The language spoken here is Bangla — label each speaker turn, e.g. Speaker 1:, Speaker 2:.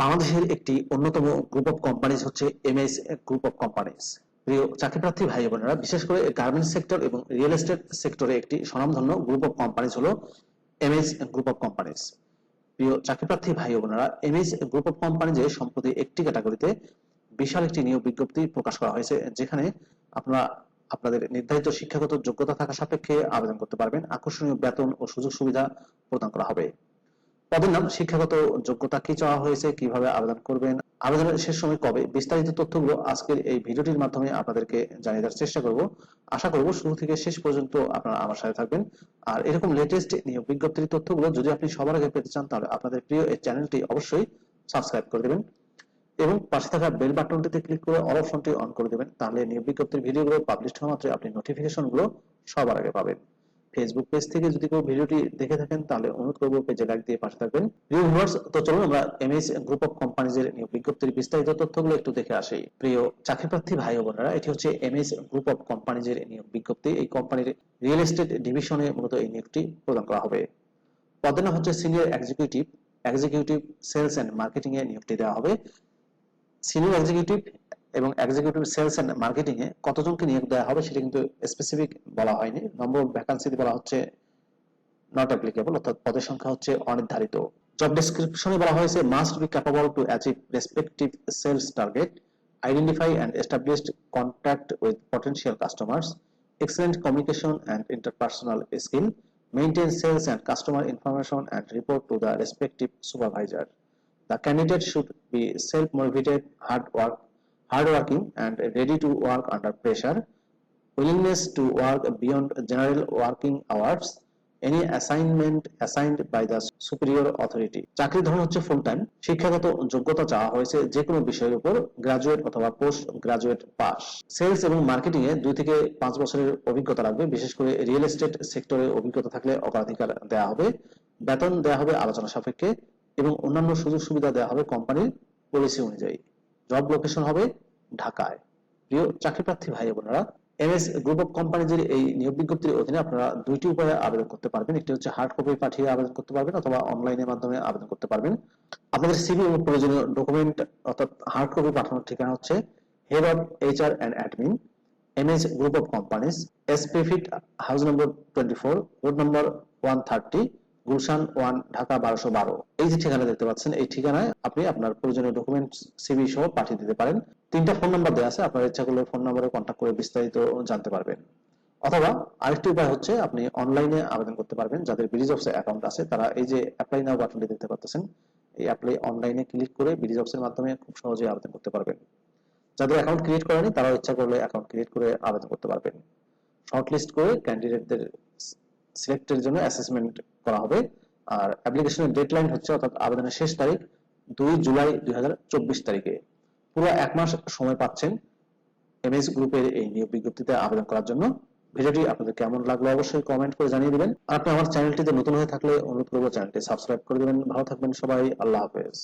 Speaker 1: বাংলাদেশের একটি অন্যতম গ্রুপ অফ কোম্পানিজ হচ্ছে এমএস গ্রুপ অফ কোম্পানিজ প্রিয় চাকরিপ্রার্থী ভাই বোনেরা, বিশেষ করে গার্মেন্টস সেক্টর এবং রিয়েল এস্টেট সেক্টরে একটি স্বনামধন্য গ্রুপ অফ কোম্পানিজ হলো এমএস গ্রুপ অফ কোম্পানিজ প্রিয় চাকরিপ্রার্থী ভাই বোনেরা এমএস গ্রুপ অফ কোম্পানিজে সম্প্রতি একটি ক্যাটাগরিতে বিশাল একটি নিয়োগ বিজ্ঞপ্তি প্রকাশ করা হয়েছে, যেখানে আপনারা, আপনাদের নির্ধারিত শিক্ষাগত যোগ্যতা থাকা সাপেক্ষে আবেদন করতে পারবেন। আকর্ষণীয় বেতন ও সুযোগ সুবিধা প্রদান করা হবে। পদের নাম শিক্ষাগত যোগ্যতা কি চাওয়া হয়েছে, কীভাবে আবেদন করবেন, আবেদনের শেষ সময় কবে, বিস্তারিত তথ্যগুলো আজকের এই ভিডিওটির মাধ্যমে আপনাদেরকে জানিয়ে দেওয়ার চেষ্টা করব। আশা করব শুরু থেকে শেষ পর্যন্ত আপনারা আমার সাথে থাকবেন। আর এরকম লেটেস্ট নিয়োগ বিজ্ঞপ্তির তথ্যগুলো যদি আপনি সবার আগে পেতে চান, তাহলে আপনাদের প্রিয় এই চ্যানেলটি অবশ্যই সাবস্ক্রাইব করে দেবেন এবং পাশে থাকা বেল বাটনটিতে ক্লিক করে অল অপশনটি অন করে দেবেন। তাহলে নিয়োগ বিজ্ঞপ্তির ভিডিওগুলো পাবলিশ হওয়া মাত্রই আপনি নোটিফিকেশনগুলো সবার আগে পাবেন। ফেসবুক পেজ থেকে যদি কেউ ভিডিওটি দেখে থাকেন, তাহলে অনুরোধ করব পেজে লাইক দিয়ে পাশে থাকবেন। প্রিয় ভিউয়ার্স তো চলুন আমরা এমএস গ্রুপ অফ কোম্পানিজের নিয়োগ বিজ্ঞপ্তির বিস্তারিত তথ্যগুলো একটু দেখে আসি। প্রিয় চাকরিপ্রার্থী ভাই ও বোনেরা, এটি হচ্ছে এমএস গ্রুপ অফ কোম্পানিজ এর নিয়োগ বিজ্ঞপ্তি। এই কোম্পানির রিয়েল এস্টেট ডিভিশনে মূলত এই নিয়োগটি প্রদান করা হবে। পদের হচ্ছে senior executive executive sales and marketing এ নিয়োগটি দেওয়া হবে। সিনিয়র এক্সিকিউটিভ এবং এক্সিকিউটিভ সেলস এন্ড মার্কেটিং এ কতজনকে নিয়োগ দেওয়া হবে সেটা কিন্তু স্পেসিফিক বলা হয়নি। নম্বর ভ্যাকান্সি বলা হচ্ছে নট অ্যাপ্লিকেবল অর্থাৎ পদের সংখ্যা হচ্ছে অনির্ধারিত। জব ডিসক্রিপশনে বলা হয়েছে must be capable to achieve respective sales target identify and established contact with potential customers excellent communication and interpersonal skill maintain sales and customer information and report to the respective supervisor the candidate should be self motivated hard work hardworking and ready to work under pressure, willingness to work beyond general working hours, any assignment assigned by the superior authority. চাকরির ধরন হচ্ছে ফুল টাইম শিক্ষাগত যোগ্যতা চাওয়া হয়েছে যে কোনো বিষয়ের উপর গ্রাজুয়েট অথবা পোস্ট গ্রাজুয়েট পাস সেলস এবং মার্কেটিং এ দুই থেকে পাঁচ বছরের অভিজ্ঞতা লাগবে, বিশেষ করে রিয়েল এস্টেট সেক্টরে অভিজ্ঞতা থাকলে অগ্রাধিকার দেওয়া হবে, বেতন দেওয়া হবে আলোচনা সাপেক্ষে এবং অন্যান্য সুযোগ সুবিধা দেওয়া হবে কোম্পানির পলিসি অনুযায়ী। জব লোকেশন হবে ঢাকায়। প্রিয় চাকরি প্রার্থী ভাই বোনেরা এমএস গ্রুপ অফ কোম্পানিজের এই নিয়োগ বিজ্ঞপ্তির অধীনে আপনারা দুইটি উপায়ে আবেদন করতে পারবেন। একটি হচ্ছে হার্ড কপি পাঠিয়ে আবেদন করতে পারবেন অথবা অনলাইনের মাধ্যমে আবেদন করতে পারবেন। আপনাদের সিভি এবং প্রয়োজনীয় ডকুমেন্ট অর্থাৎ হার্ড কপি পাঠানোর ঠিকানা হচ্ছে head of HR and admin MS group of companies SP fit house number twenty four road number one thirty Gulshan one, Dhaka বারোশো বারো। এই যে ঠিকানা দেখতে পাচ্ছেন, এই ঠিকানায় আপনি আপনার প্রয়োজনীয় ডকুমেন্ট সিভি সহ পাঠিয়ে দিতে পারেন। তিনটা ফোন নাম্বার দেওয়া আছে, আপনার ইচ্ছা করলে ফোন নাম্বারে কন্ট্যাক্ট করে বিস্তারিত জানতে পারবেন। অথবা আরেকটি উপায় হচ্ছে, আপনি অনলাইনে আবেদন করতে পারবেন, যাদের ব্রিজ অফসে অ্যাকাউন্ট আছে, তারা এই যে অ্যাপ্লাই নাও বাটনটি দেখতে পাচ্ছেন, এই অ্যাপ্লাই অনলাইনে ক্লিক করে ব্রিজ অফসের মাধ্যমে খুব সহজে আবেদন করতে পারবেন। যাদের অ্যাকাউন্ট ক্রিয়েট করেনি তারা ইচ্ছা করলে অ্যাকাউন্ট ক্রিয়েট করে আবেদন করতে পারবেন। শর্টলিস্ট করে ক্যান্ডিডেটদের সিলেক্টের জন্য অ্যাসেসমেন্ট করা হবে। আর অ্যাপ্লিকেশনের ডেডলাইন হচ্ছে অর্থাৎ আবেদনের শেষ তারিখ দুই জুলাই দুই তারিখে। পুরো এক মাস সময় পাচ্ছেন এমএস গ্রুপের এই নিয়োগ বিজ্ঞপ্তিতে আবেদন করার জন্য। ভিডিওটি আপনাদের কেমন লাগল অবশ্যই কমেন্ট করে জানিয়ে দিবেন। আপনি আমার চ্যানেলটিতে নতুন হয়ে থাকলে অনুরোধ করব চ্যানেলটি সাবস্ক্রাইব করে দিবেন। ভালো থাকবেন সবাই। আল্লাহ হাফেজ।